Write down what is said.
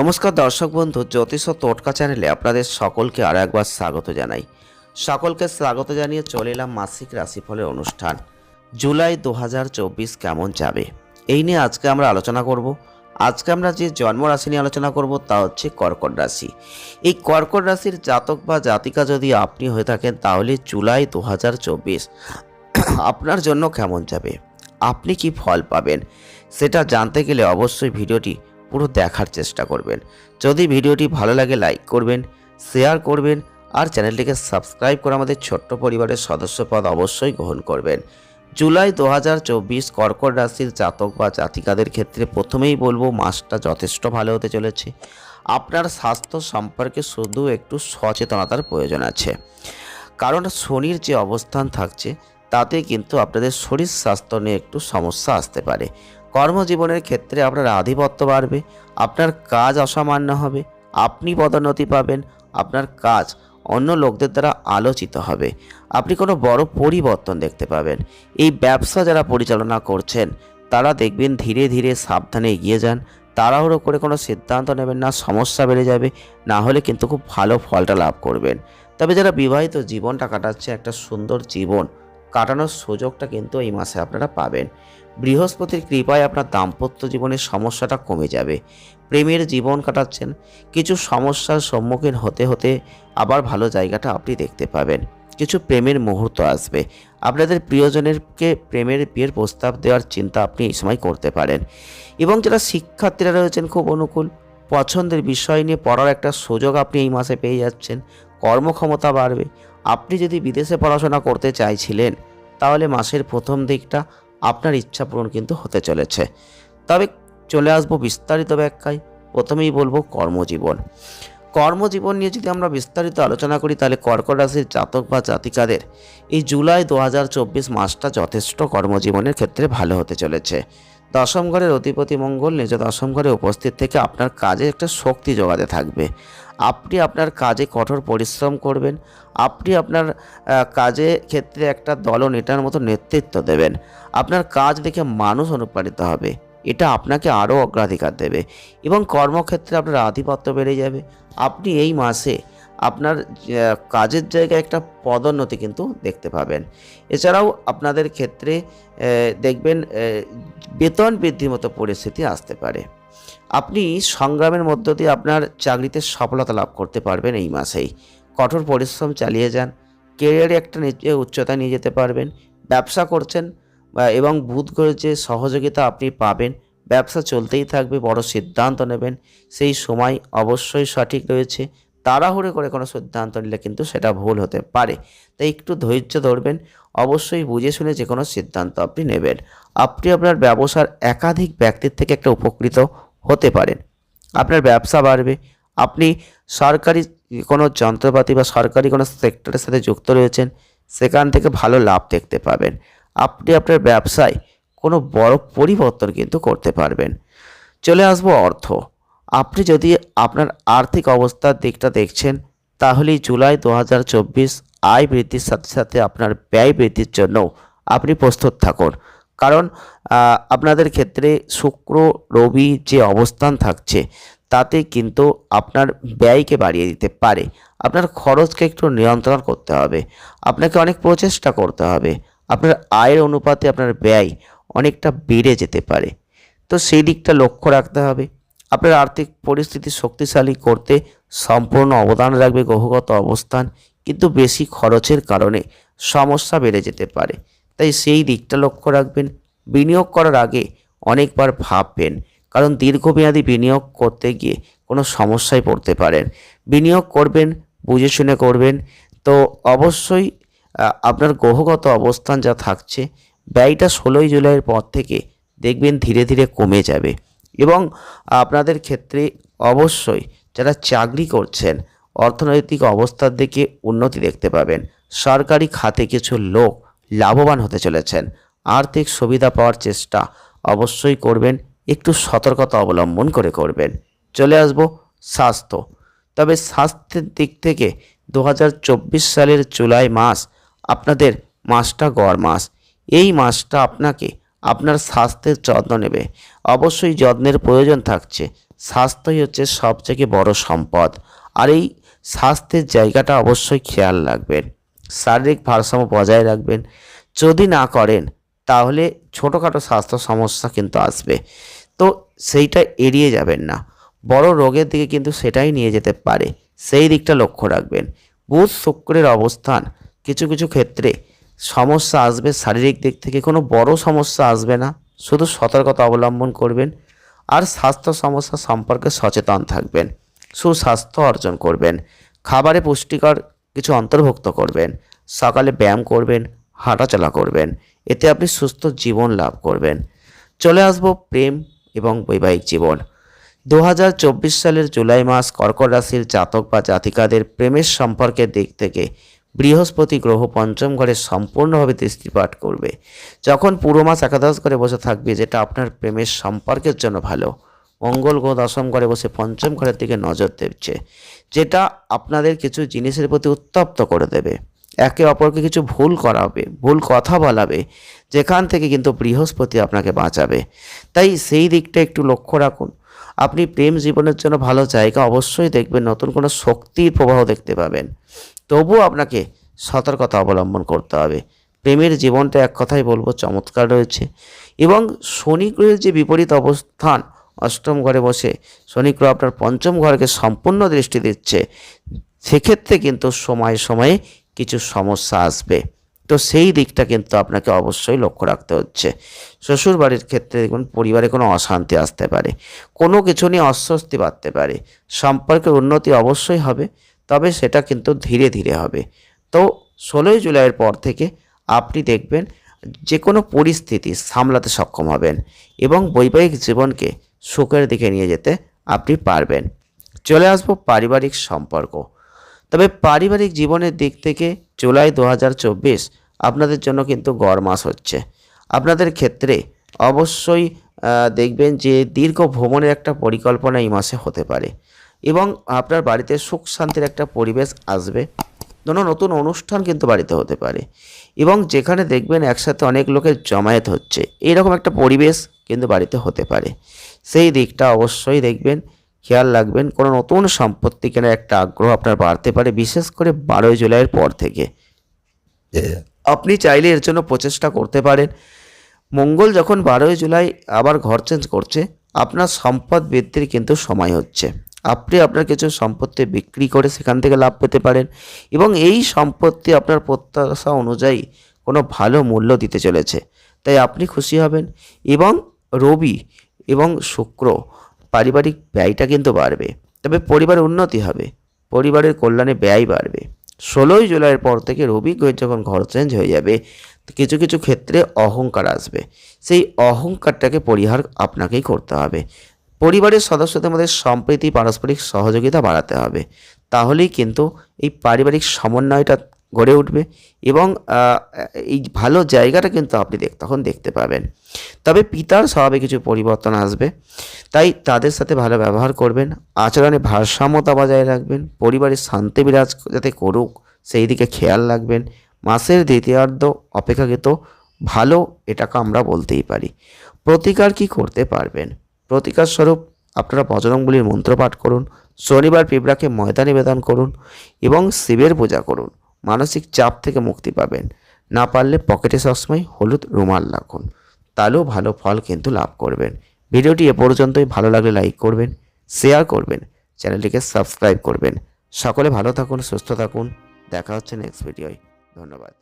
নমস্কার দর্শক বন্ধু, জ্যোতিষ টোটকা চ্যানেলে আপনাদের সকলকে আর একবার স্বাগত জানাই। সকলকে স্বাগত জানিয়ে চলে এলাম মাসিক রাশিফলের অনুষ্ঠান। জুলাই দু হাজার চব্বিশ কেমন যাবে? এই নিয়ে আজকে আমরা আলোচনা করব। আজকে আমরা যে জন্ম রাশি নিয়ে আলোচনা করব তা হচ্ছে কর্কট রাশি। এই কর্কট রাশির জাতক বা জাতিকা যদি আপনি হয়ে থাকেন, তাহলে জুলাই দু হাজার চব্বিশ আপনার জন্য কেমন যাবে? আপনি কি ফল পাবেন? সেটা জানতে গেলে অবশ্যই ভিডিওটি পুরো দেখার চেষ্টা করবেন। যদি ভিডিওটি ভালো লাগে লাইক করবেন শেয়ার করবেন, আর চ্যানেলটিকে সাবস্ক্রাইব করে আমাদের ছোট্ট পরিবারের সদস্যপদ অবশ্যই গ্রহণ করবেন। জুলাই দু হাজার চব্বিশ কর্কট রাশির জাতক বা জাতিকাদের ক্ষেত্রে প্রথমেই বলব, মাসটা যথেষ্ট ভালো হতে চলেছে। আপনার স্বাস্থ্য সম্পর্কে শুধু একটু সচেতনতার প্রয়োজন আছে। কারণ শনির যে অবস্থান থাকছে, তাতে কিন্তু আপনাদের শরীর স্বাস্থ্য নিয়ে একটু সমস্যা আসতে পারে। কর্মজীবনের ক্ষেত্রে আপনার আধিপত্য বাড়বে, আপনার কাজ অসামান্য হবে, আপনি পদোন্নতি পাবেন, আপনার কাজ অন্য লোকদের দ্বারা আলোচিত হবে। আপনি কোনো বড় পরিবর্তন দেখতে পাবেন। এই ব্যবসা যারা পরিচালনা করছেন, তারা দেখবেন ধীরে ধীরে সাবধানে এগিয়ে যান, তাড়াহুড়ো করে কোনো সিদ্ধান্ত নেবেন না, সমস্যা বেড়ে যাবে, না হলে কিন্তু খুব ভালো ফলটা লাভ করবেন। তবে যারা বিবাহিত জীবনটা কাটাচ্ছে, একটা সুন্দর জীবন কাটানোর সুযোগটা কিন্তু এই মাসে আপনারা পাবেন। বৃহস্পতির কৃপায় আপনার দাম্পত্য জীবনের সমস্যাটা কমে যাবে। প্রেমের জীবন কাটাচ্ছেন, কিছু সমস্যার সম্মুখীন হতে হতে আবার ভালো জায়গাটা আপনি দেখতে পাবেন। কিছু প্রেমের মুহূর্ত আসবে। আপনাদের প্রিয়জনেরকে প্রেমের বিয়ের প্রস্তাব দেওয়ার চিন্তা আপনি এই সময় করতে পারেন। এবং যারা শিক্ষার্থীরা রয়েছেন খুব অনুকূল, পছন্দের বিষয় নিয়ে পড়ার একটা সুযোগ আপনি এই মাসে পেয়ে যাচ্ছেন, কর্মক্ষমতা বাড়বে। আপনি যদি বিদেশে পড়াশোনা করতে চাইছিলেন, তাহলে মাসের প্রথম দিকটা আপনার ইচ্ছা পূরণ কিন্তু হতে চলেছে। তবে চলে আসব বিস্তারিত ব্যাখ্যায়। প্রথমেই বলব কর্মজীবন। কর্মজীবন নিয়ে যদি আমরা বিস্তারিত আলোচনা করি, তাহলে কর্কট রাশির জাতক বা জাতিকাদের এই জুলাই দু হাজার চব্বিশ মাসটা যথেষ্ট কর্মজীবনের ক্ষেত্রে ভালো হতে চলেছে। দশম ঘরের অধিপতি মঙ্গল নিজ দশম ঘরে উপস্থিত থেকে আপনার কাজে একটা শক্তি যোগাতে থাকবে। আপনি আপনার কাজে কঠোর পরিশ্রম করবেন। আপনি আপনার কাজে ক্ষেত্রে একটা দল নেতার মতো নেতৃত্ব দেবেন। আপনার কাজ দেখে মানুষ অনুপ্রাণিত হবে। এটা আপনাকে আরও অগ্রাধিকার দেবে এবং কর্মক্ষেত্রে আপনার আধিপত্য বেড়ে যাবে। আপনি এই মাসে আপনার কাজের জায়গায় একটা পদোন্নতি কিন্তু দেখতে পাবেন। এছাড়াও আপনাদের ক্ষেত্রে দেখবেন বেতন বৃদ্ধির মতো পরিস্থিতি আসতে পারে। আপনি সংগ্রামের মধ্য দিয়ে আপনার চাকরিতে সফলতা লাভ করতে পারবেন এই মাসেই। কঠোর পরিশ্রম চালিয়ে যান, কেরিয়ারে একটা উচ্চতা নিয়ে যেতে পারবেন, ব্যবসা করছেন এবং বুধ করে যে সহযোগিতা আপনি পাবেন, ব্যবসা চলতেই থাকবে, বড় সিদ্ধান্ত নেবেন, সেই সময় অবশ্যই সঠিক রয়েছে তাড়াহুড়ো করে কোনো সিদ্ধান্ত নিলে কিন্তু সেটা ভুল হতে পারে। তাই একটু ধৈর্য ধরবেন, অবশ্যই বুঝে শুনে যে কোনো সিদ্ধান্ত আপনি নেবেন। আপনি আপনার ব্যবসার একাধিক ব্যক্তির থেকে একটা উপকৃত হতে পারেন। আপনার ব্যবসা বাড়বে, আপনি সরকারি কোনো যন্ত্রপাতি বা সরকারি কোনো সেক্টরের সাথে যুক্ত রয়েছেন, সেখান থেকে ভালো লাভ দেখতে পাবেন। আপনি আপনার ব্যবসায় কোনো বড় পরিবর্তন কিন্তু করতে পারবেন। চলে আসব অর্থ। আপনি যদি আপনার আর্থিক অবস্থার দিকটা দেখছেন তাহলে জুলাই দু হাজার চব্বিশ আয় বৃদ্ধির সাথে সাথে আপনার ব্যয় বৃদ্ধির জন্য আপনি প্রস্তুত থাকুন। কারণ আপনাদের ক্ষেত্রে শুক্র, রবি যে অবস্থান থাকছে, তাতে কিন্তু আপনার ব্যয়কে বাড়িয়ে দিতে পারে। আপনার খরচকে একটু নিয়ন্ত্রণ করতে হবে। আপনাকে অনেক প্রচেষ্টা করতে হবে। আপনার আয়ের অনুপাতে আপনার ব্যয় অনেকটা বেড়ে যেতে পারে। তো সেই দিকটা লক্ষ্য রাখতে হবে। আপনার আর্থিক পরিস্থিতি শক্তিশালী করতে সম্পূর্ণ অবদান রাখবে গ্রহগত অবস্থান, কিন্তু বেশি খরচের কারণে সমস্যা বেড়ে যেতে পারে। তাই সেই দিকটা লক্ষ্য রাখবেন। বিনিয়োগ করার আগে অনেকবার ভাববেন, কারণ দীর্ঘমেয়াদী বিনিয়োগ করতে গিয়ে কোনো সমস্যায় পড়তে পারেন। বিনিয়োগ করবেন, বুঝে শুনে করবেন। তো অবশ্যই আপনার গ্রহগত অবস্থান যা থাকছে, ব্যয়টা ষোলোই জুলাইয়ের পর থেকে দেখবেন ধীরে ধীরে কমে যাবে। এবং আপনাদের ক্ষেত্রে অবশ্যই যারা চাকরি করছেন, অর্থনৈতিক অবস্থার দিকে উন্নতি দেখতে পাবেন। সরকারি খাতে কিছু লোক লাভবান হতে চলেছেন। আর্থিক সুবিধা পাওয়ার চেষ্টা অবশ্যই করবেন, একটু সতর্কতা অবলম্বন করে করবেন। চলে আসব স্বাস্থ্য। তবে স্বাস্থ্যের দিক থেকে দু হাজার চব্বিশ সালের জুলাই মাস আপনাদের মাসটা গড় মাস। এই মাসটা আপনাকে আপনার স্বাস্থ্যের যত্ন নেবে। অবশ্যই যত্নের প্রয়োজন থাকছে। স্বাস্থ্যই হচ্ছে সবথেকে বড় সম্পদ। আর এই স্বাস্থ্যের জায়গাটা অবশ্যই খেয়াল রাখবেন। শারীরিক ভারসাম্য বজায় রাখবেন। যদি না করেন, তাহলে ছোটোখাটো স্বাস্থ্য সমস্যা কিন্তু আসবে। তো সেইটা এড়িয়ে যাবেন না। বড় রোগের দিকে কিন্তু সেটাই নিয়ে যেতে পারে। সেই দিকটা লক্ষ্য রাখবেন। বুধ শুক্রের অবস্থান কিছু কিছু ক্ষেত্রে সমস্যা আসবে, শারীরিক দিক থেকে কোনো বড় সমস্যা আসবে না। শুধু সতর্কতা অবলম্বন করবেন আর স্বাস্থ্য সমস্যা সম্পর্কে সচেতন থাকবেন। সুস্বাস্থ্য অর্জন করবেন। খাবারে পুষ্টিকর কিছু অন্তর্ভুক্ত করবেন। সকালে ব্যায়াম করবেন, হাঁটাচলা করবেন। এতে আপনি সুস্থ জীবন লাভ করবেন। চলে আসব প্রেম এবং বৈবাহিক জীবন। দু হাজার চব্বিশ সালের জুলাই মাস কর্কট রাশির জাতক বা জাতিকাদের প্রেমের সম্পর্কের দিক থেকে বৃহস্পতি গ্রহ পঞ্চম ঘরে সম্পূর্ণভাবে দৃষ্টিপাত করবে। যখন পুরো মাস একাদশ ঘরে বসে থাকবে, যেটা আপনার প্রেমের সম্পর্কের জন্য ভালো। মঙ্গল গ্রহ দশম ঘরে বসে পঞ্চম ঘরের দিকে নজর দেচ্ছে যেটা আপনাদের কিছু জিনিসের প্রতি উত্তপ্ত করে দেবে। একে অপরকে কিছু ভুল করাবে, ভুল কথা বলাবে, যেখান থেকে কিন্তু বৃহস্পতি আপনাকে বাঁচাবে। তাই সেই দিকটা একটু লক্ষ্য রাখুন। আপনি প্রেম জীবনের জন্য ভালো জায়গা অবশ্যই দেখবেন, নতুন কোনো শক্তির প্রবাহ দেখতে পাবেন। তবুও আপনাকে সতর্কতা অবলম্বন করতে হবে। প্রেমের জীবনটা এক কথাই বলব চমৎকার রয়েছে এবং শনি গ্রহের যে বিপরীত অবস্থান, অষ্টম ঘরে বসে শনি গ্রহ আপনার পঞ্চম ঘরকে সম্পূর্ণ দৃষ্টি দিচ্ছে, সেক্ষেত্রে কিন্তু সময়ে সময়ে কিছু সমস্যা আসবে। তো সেই দিকটা কিন্তু আপনাকে অবশ্যই লক্ষ্য রাখতে হচ্ছে। শ্বশুর বাড়ির ক্ষেত্রে দেখুন, পরিবারে কোনো অশান্তি আসতে পারে, কোনো কিছু নিয়ে অস্বস্তি বাড়তে পারে, সম্পর্কের উন্নতি অবশ্যই হবে। তবে সেটা কিন্তু ধীরে ধীরে হবে। তো ষোলোই জুলাইয়ের পর থেকে আপনি দেখবেন যে কোনো পরিস্থিতি সামলাতে সক্ষম হবেন এবং বৈবাহিক জীবনকে সুখের দিকে নিয়ে যেতে আপনি পারবেন। চলে আসব পারিবারিক সম্পর্ক। তবে পারিবারিক জীবনের দিক থেকে জুলাই দু হাজার চব্বিশ আপনাদের জন্য কিন্তু গড় মাস হচ্ছে। আপনাদের ক্ষেত্রে অবশ্যই দেখবেন যে দীর্ঘ ভ্রমণের একটা পরিকল্পনা এই মাসে হতে পারে। এবং আপনার বাড়িতে সুখ শান্তির একটা পরিবেশ আসবে। কোনো নতুন অনুষ্ঠান কিন্তু বাড়িতে হতে পারে। এবং যেখানে দেখবেন একসাথে অনেক লোকের জমায়েত হচ্ছে। এইরকম একটা পরিবেশ কিন্তু বাড়িতে হতে পারে। সেই দিকটা অবশ্যই দেখবেন, খেয়াল রাখবেন, কোনো নতুন সম্পত্তি কেনার একটা আগ্রহ আপনার বাড়তে পারে, বিশেষ করে বারোই জুলাইয়ের পর থেকে। আপনি চাইলে এর জন্য প্রচেষ্টা করতে পারেন। মঙ্গল যখন বারোই জুলাই আবার ঘর চেঞ্জ করছে, আপনার সম্পদ বৃদ্ধির কিন্তু সময় হচ্ছে। আপনি আপনার কিছু সম্পত্তি বিক্রি করে সেখান থেকে লাভ পেতে পারেন এবং এই সম্পত্তি আপনার প্রত্যাশা অনুযায়ী কোনো ভালো মূল্য দিতে চলেছে। তাই আপনি খুশি হবেন এবং রবি এবং শুক্র পারিবারিক ব্যয়টা কিন্তু বাড়বে। তবে পরিবারের উন্নতি হবে, পরিবারের কল্যাণে ব্যয় বাড়বে। ষোলোই জুলাইয়ের পর থেকে রবি যখন ঘর চেঞ্জ হয়ে যাবে, কিছু কিছু ক্ষেত্রে অহংকার আসবে। সেই অহংকারটাকে পরিহার আপনাকেই করতে হবে। পরিবারের সদস্যদের মধ্যে সম্প্রীতি, পারস্পরিক সহযোগিতা বাড়াতে হবে। তাহলেই কিন্তু এই পারিবারিক সমন্বয়টা গড়ে উঠবে এবং এই ভালো জায়গাটা কিন্তু আপনি তখন দেখতে পাবেন। তবে পিতার স্বভাবে কিছু পরিবর্তন আসবে। তাই তাদের সাথে ভালো ব্যবহার করবেন, আচরণে ভারসাম্যতা বজায় রাখবেন, পরিবারের শান্তি বিরাজ যাতে করুক, সেই দিকে খেয়াল রাখবেন। মাসের দ্বিতীয়ার্ধ অপেক্ষাকৃত ভালো এটাকে আমরা বলতেই পারি। প্রতিকার কি করতে পারবেন? প্রতিকার স্বরূপ আপনারা বজরংবলির মন্ত্র পাঠ করুন, শনিবার পিঁপড়াকে ময়দা নিবেদন করুন এবং শিবের পূজা করুন। মানসিক চাপ থেকে মুক্তি পাবেন। না পারলে পকেটে সবসময় হলুদ রুমাল রাখুন। তাহলেও ভালো ফল কিন্তু লাভ করবেন। ভিডিওটি এ পর্যন্তই। ভালো লাগলে লাইক করবেন, শেয়ার করবেন, চ্যানেলটিকে সাবস্ক্রাইব করবেন। সকলে ভালো থাকুন, সুস্থ থাকুন। দেখা হচ্ছে নেক্সট ভিডিওয় ধন্যবাদ।